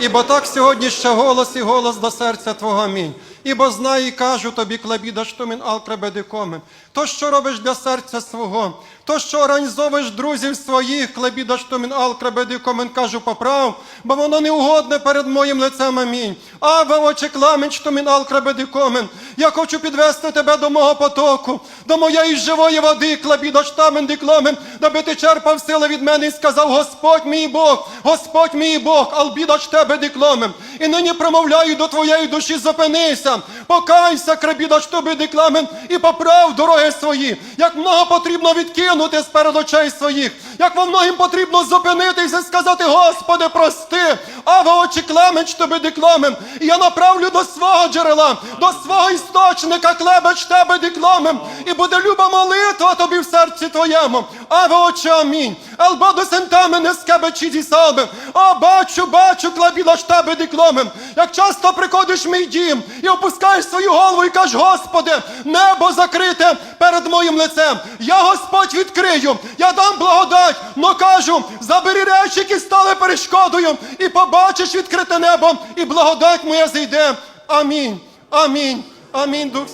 Ібо так сьогодні ще голос і голос до серця Твого амінь. Ібо знаю і кажу тобі, клебіда штумін алкребедикомен. То, що робиш для серця свого, то, що організовуєш друзів своїх, клебіда штумін алкребедикомен, кажу, поправ, бо воно не угодне перед моїм лицем амінь. Аве очі кламен штумін алкребедикомен. Я хочу підвести тебе до мого потоку, до моєї живої води, клебіда штамен дикломен, даби ти черпав сили від мене і сказав, Господь мій Бог, Господь мій Бог, албідач тебе дикломен. І нині промовляю до твоєї душі, зупинися, покайся, кребідач тобі дикламен, і поправ дороги свої, як много потрібно відкинути з перед очей своїх, як во многим потрібно зупинитися і сказати, Господи, прости, а во очі клемеч тобі дикламен, і я направлю до свого джерела, до свого істочника, клебеч тебе дикламен, і буде люба молитва тобі в серці твоєму, а во очі амінь. Елбоду сентами не скебечі зі себе. О, бачу, бачу, клабіла ж тебе дикломен. Як часто приходиш в мій дім і опускаєш свою голову і кажеш, Господи, небо закрите перед моїм лицем. Я Господь відкрию, я дам благодать, но кажу, забери речі, які стали перешкодою, і побачиш відкрите небо, і благодать моя зійде. Амінь. Амінь. Амінь, Дух.